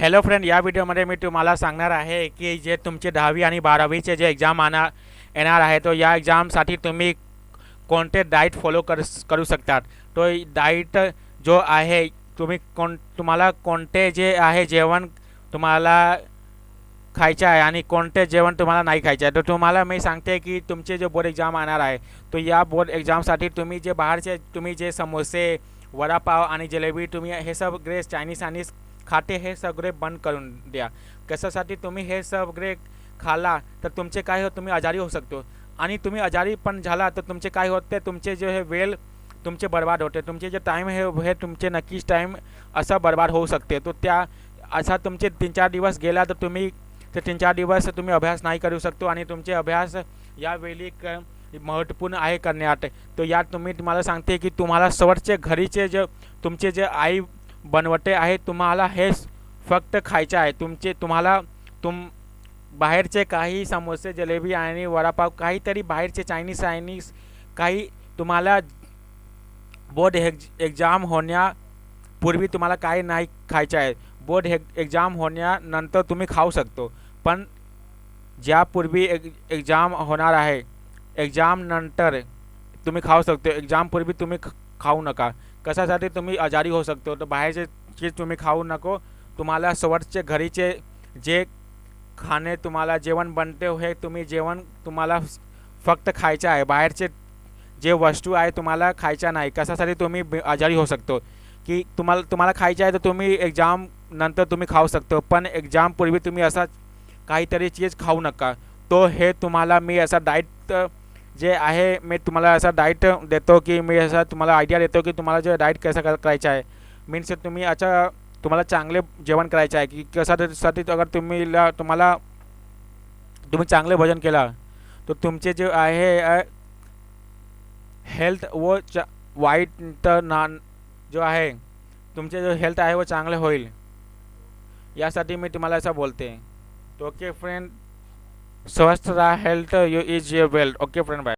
Hello friend या व्हिडिओमध्ये मी तुम्हाला सांगणार आहे की जे तुमचे दहावी आणि बारावीचे जे एक्झाम आणा येणार आहे तो या एक्झामसाठी तुम्ही कोणते डाईट फॉलो कर करू शकतात? तो डाईट जो आहे तुम्ही कोण तुम्हाला कोणते जे आहे जेवण तुम्हाला खायचं आहे आणि कोणते जेवण तुम्हाला नाही खायचे आहे. तर तुम्हाला मी सांगते की तुमचे जे बोर्ड एक्झाम येणार आहे तो या बोर्ड एक्झामसाठी तुम्ही जे बाहेरचे तुम्ही जे समोसे वडापाव आणि जिलेबी तुम्ही हे सब ग्रेस चायनीज आणि खाते हे सगळे बंद करून द्या. कशासाठी तुम्ही हे सगळे खाला तर तुमचे काय हो तुम्ही आजारी होऊ शकतो. आणि तुम्ही आजारी पण झाला तर तुमचे काय होते तुमचे जे हे वेळ तुमचे बर्बाद होते. तुमचे जे टाईम हे हे तुमचे नक्कीच टाईम असा बर्बाद होऊ शकते. तो त्या असा तुमचे तीन चार दिवस गेला तर तुम्ही ते तीन चार दिवस तुम्ही अभ्यास नाही करू शकतो. आणि तुमचे अभ्यास यावेळी क महत्त्वपूर्ण आहे करण्यात. तर यात तुम्ही तुम्हाला सांगते की तुम्हाला शेवटचे घरीचे जे तुमचे जे आई बनवटे आहे तुम्हाला हे फक्त खायचे आहे. तुमचे तुम्हाला तुम बाहेरचे काही समोसे जलेबी आणि वडापाव काहीतरी बाहेरचे चायनीज चायनीज काही तुम्हाला बोर्ड एक्झ एक्झाम होण्यापूर्वी तुम्हाला काही नाही खायचे आहे. बोर्ड हे एक्झाम होण्यानंतर तुम्ही खाऊ शकतो. पण ज्यापूर्वी एक एक्झाम होणार आहे एक्झाम नंतर तुम्ही खाऊ शकतो. एक्झामपूर्वी तुम्ही खाऊ नका. कशासाठी तुम्ही आजारी होऊ शकतो? तर बाहेरचे चीज तुम्ही खाऊ नको. तुम्हाला स्वतःचे घरीचे जे खाणे तुम्हाला जेवण बनते हे तुम्ही जेवण तुम्हाला फक्त खायचं आहे. बाहेरचे जे वस्तू आहे तुम्हाला खायच्या नाही. कशासाठी तुम्ही आजारी होऊ शकतो? की तुम्हाला तुम्हाला खायचे आहे तर तुम्ही एक्झाम नंतर तुम्ही खाऊ शकतो. पण एक्झामपूर्वी तुम्ही असा काहीतरी चीज खाऊ नका. तो हे तुम्हाला मी असा डाईट जे आहे मी तुम्हाला असा डाईट देतो की मी असा तुम्हाला आयडिया देतो की तुम्हाला जे डाईट कसं करायचं आहे. मीन्स तुम्ही अच्छा तुम्हाला चांगले जेवण करायचं आहे की कशासाठी अगर तुम्ही ला- तुम्हाला तुम्ही चांगले भोजन केलं तर तुमचे जे आहे हेल्थ व च वाईट तर ना जो आहे तुमचे जो हेल्थ आहे व चांगले होईल. यासाठी मी तुम्हाला असं बोलते. तो ओके फ्रेंड स्वस्थ रहा health you is your wealth okay friend bye